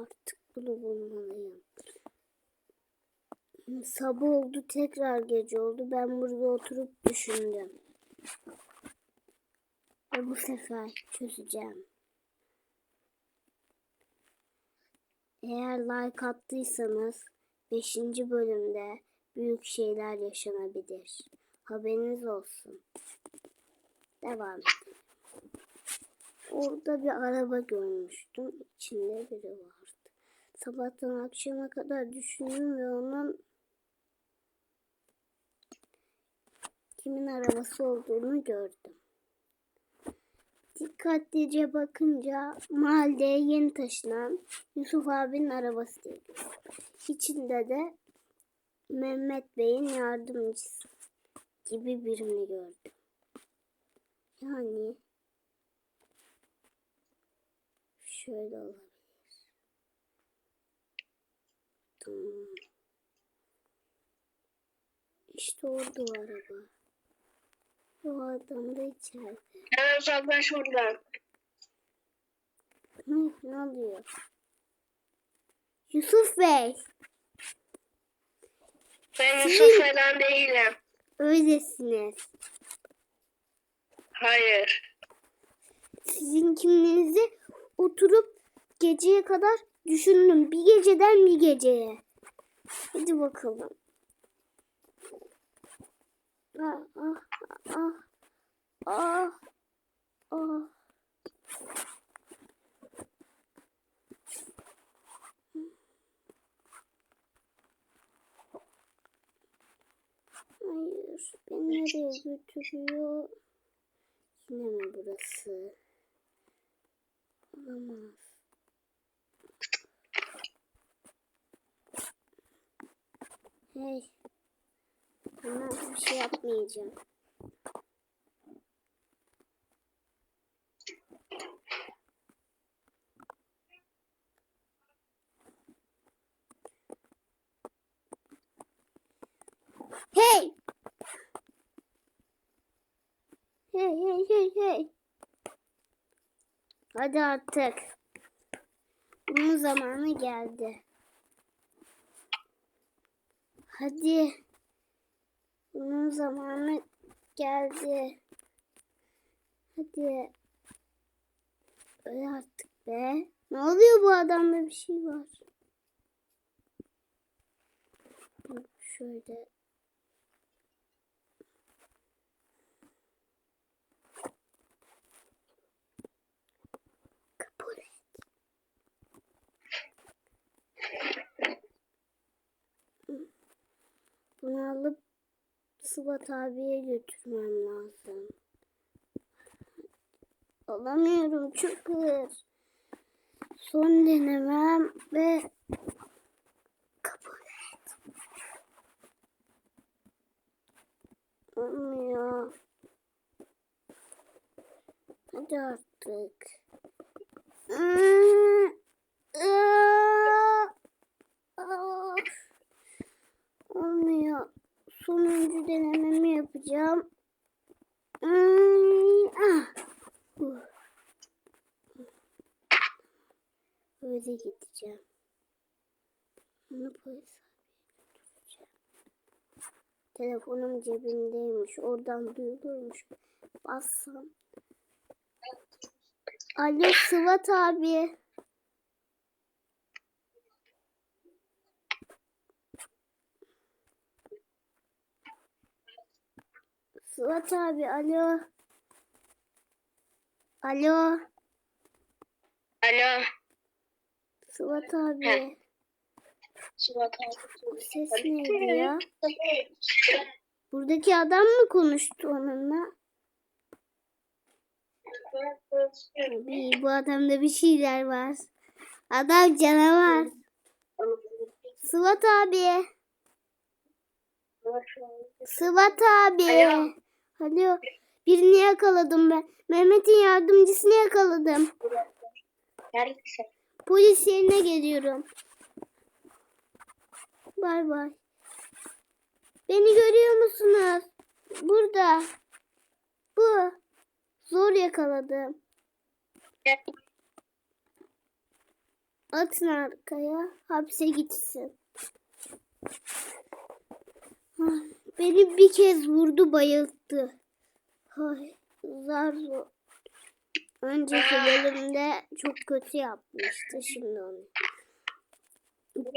Artık bunu bulmalıyım. Sabah oldu tekrar gece oldu. Ben burada oturup düşündüm. Ve bu sefer çözeceğim. Eğer like attıysanız 5. bölümde büyük şeyler yaşanabilir. Haberiniz olsun. Devam edelim. Orada bir araba görmüştüm. İçinde biri vardı. Sabahtan akşama kadar düşündüm ve onun kimin arabası olduğunu gördüm. Dikkatlice bakınca mahalleye yeni taşınan Yusuf abinin arabası gördüm. İçinde de Mehmet Bey'in yardımcısı gibi birini gördüm. Yani şöyle olabilir. İşte orada o araba. O adam da içeride. Hemen uzaklaş buradan. Ne, ne oluyor? Yusuf Bey. Ben Yusuf falan değilim. Öylesiniz. Hayır. Sizin kimliğinizi oturup geceye kadar düşündüm. Bir geceden bir geceye. Hadi bakalım. Ah ah ah ah ah. Hayır, beni nereye götürüyor? Yine mi burası? Olamaz. Hey. Ben bir şey yapmayacağım. Hey! Hey hey hey hey. Hadi artık. Bunun zamanı geldi. Hadi. Bunun zamanı geldi. Hadi. Öyle artık be. Ne oluyor bu adamda bir şey var. Şöyle. Kabul et. Bunu alıp Sıvat abiye götürmem lazım. Alamıyorum çok ağır. Son denemem ve kabul et. Olmuyor. Hadi artık. Iı, ıı, of. Olmuyor. Sonuncu denememi yapacağım. Hmm, ah. Uh. Böyle gideceğim. Bunu polis abiye götüreceğim. Telefonum cebindeymiş. Oradan duyulurmuş. Bassam. Alo Sıvat abi. Sıvat abi alo. Alo. Alo. Sıvat abi. Bu ses neydi ya? Buradaki adam mı konuştu onunla? Abi, bu adamda bir şeyler var. Adam canavar. Sıvat abi. Sıvat abi. Alo. Alo. Birini yakaladım ben. Mehmet'in yardımcısını yakaladım. Neredesin? Polis yerine geliyorum. Bay bay. Beni görüyor musunuz? Burada. Bu. Zor yakaladım. Atın arkaya. Hapse gitsin. Ah, Beni bir kez vurdu bayılttı. Ay, zar zor. Önceki bölümde çok kötü yapmıştı şimdi onu.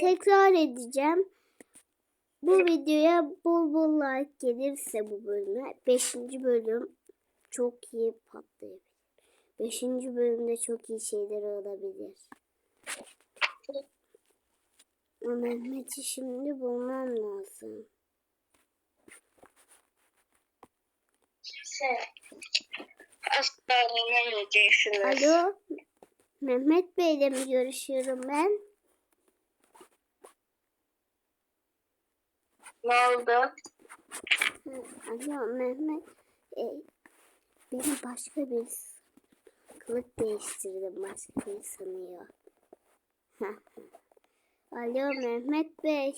Tekrar edeceğim. Bu videoya bol bol like gelirse bu bölüme 5. bölüm çok iyi patlayabilir. 5. bölümde çok iyi şeyler olabilir. Mehmet'i şimdi bulmam lazım. Kimse asla öğrenemeyeceksiniz. Alo. Mehmet Bey'le mi görüşüyorum ben? Ne oldu? Alo Mehmet. E, beni başka bir kılık değiştirdim. Başka bir sanıyor. Alo Mehmet Bey.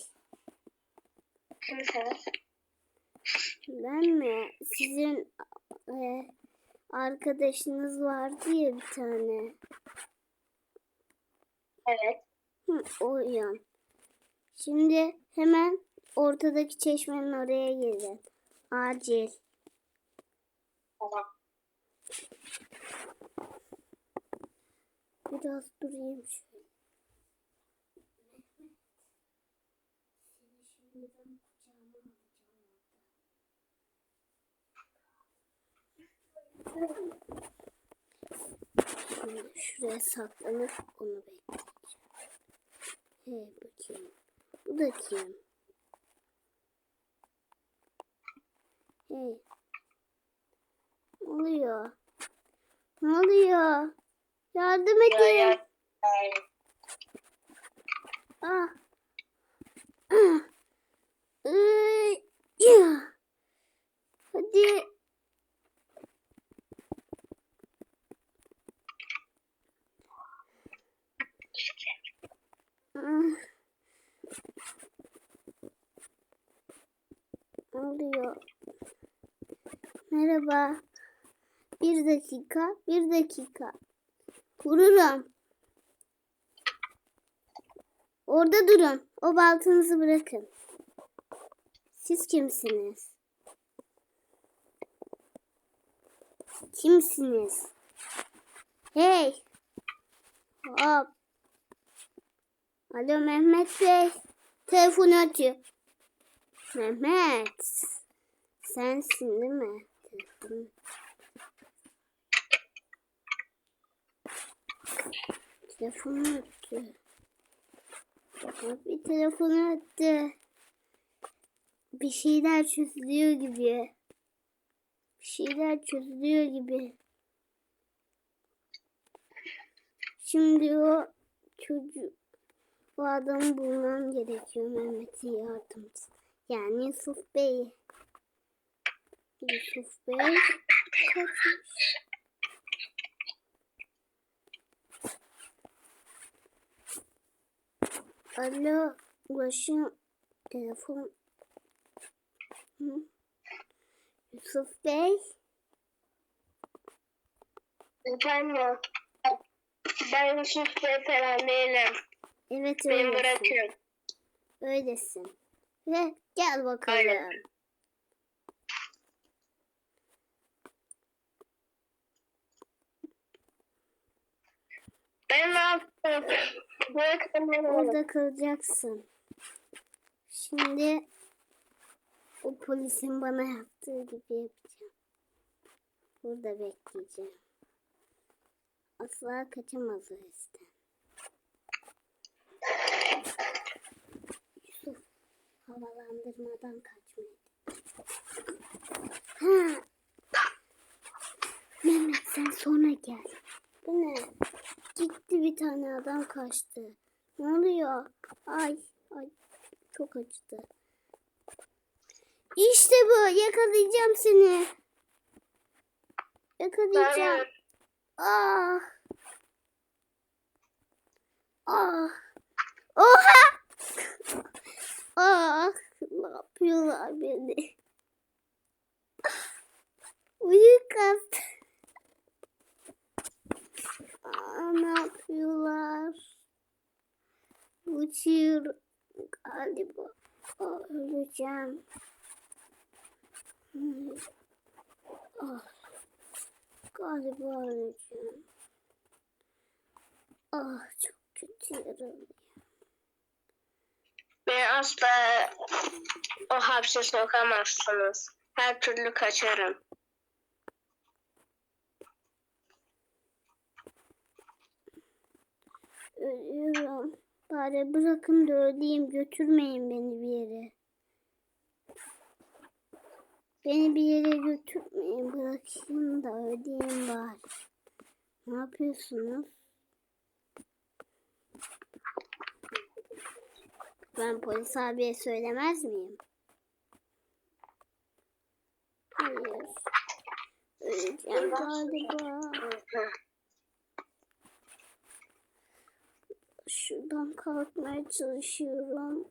Ben mi? Sizin e, arkadaşınız vardı ya bir tane. Evet. Hı, oyum. Şimdi hemen ortadaki çeşmenin oraya gelin. Acil. Tamam. Biraz durayım şöyle. Şimdi şuraya saklanıp onu bekleyeceğim. Hey bakayım. Bu da kim? Hey. Ne oluyor? Ne oluyor? Yardım edin. Ya, ya. Ah. Iy, ya. Hadi. Ah. Ne oluyor? Merhaba. Bir dakika, bir dakika. Vururum. Orada durun. O baltanızı bırakın. Siz kimsiniz? Kimsiniz? Hey! Hop! Alo Mehmet Bey. Telefonu açıyor. Mehmet. Sensin değil mi? Telefonu. Telefonu açıyor. Bir telefonu attı. Bir şeyler çözülüyor gibi. Bir şeyler çözülüyor gibi. Şimdi o çocuk o adamı bulmam gerekiyor Mehmet'in yardımcısı. Yani Yusuf Bey. Yusuf Bey kaçmış. Alo, ulaşım telefon. Hı? Yusuf Bey, Efendim. Ben Yusuf Bey falan değilim. evet Beni öylesin. bırakın. Öylesin. Ve gel bakalım. Aynen. Ben ne yaptım? Orada kalacaksın. Şimdi o polisin bana yaptığı gibi yapacağım. Burada bekleyeceğim. Asla kaçamaz o yüzden. Yusuf havalandırmadan kaçmayı. Ha. Mehmet sen sonra gel. Bu ne? Gitti bir tane adam kaçtı. Ne oluyor? Ay, ay çok acıdı. İşte bu. Yakalayacağım seni. Yakalayacağım. Ah. Ah. Oha. Ah. Ne yapıyorlar beni? Uyuk kastı. Aa, ne yapıyorlar? uçuyorum. Galiba öleceğim. Hmm. Ah, galiba öleceğim. Ah çok kötü yaralıyım. Beni asla o hapse sokamazsınız. Her türlü kaçarım. Ölüyorum. Bari bırakın da öleyim. Götürmeyin beni bir yere. Beni bir yere götürmeyin. Bırakayım da öleyim bari. Ne yapıyorsunuz? Ben polis abiye söylemez miyim? Hayır. Öleceğim galiba. Şuradan kalkmaya çalışıyorum.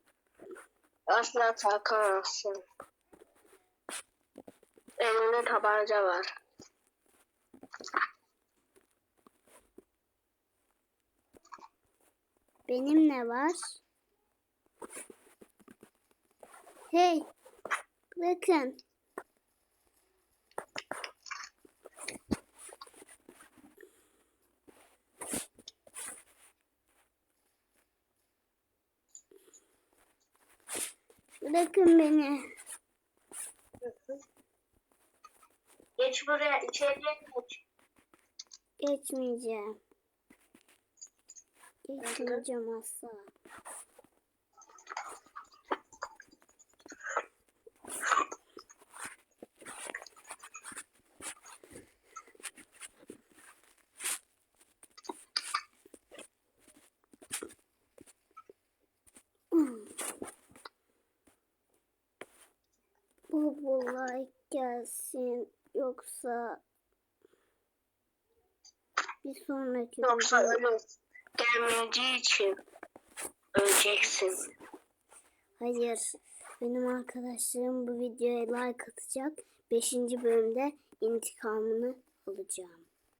Asla kalkamazsın. Elinde tabanca var. Benim ne var? Hey! Bakın. Bırakın beni. Geç buraya, içeriye geç. Geçmeyeceğim. Geçmeyeceğim asla. Bu like gelsin yoksa bir sonraki Yoksa ölür. Gelmeyeceği için öleceksin. Hayır. Benim arkadaşlarım bu videoya like atacak. 5. bölümde intikamını alacağım.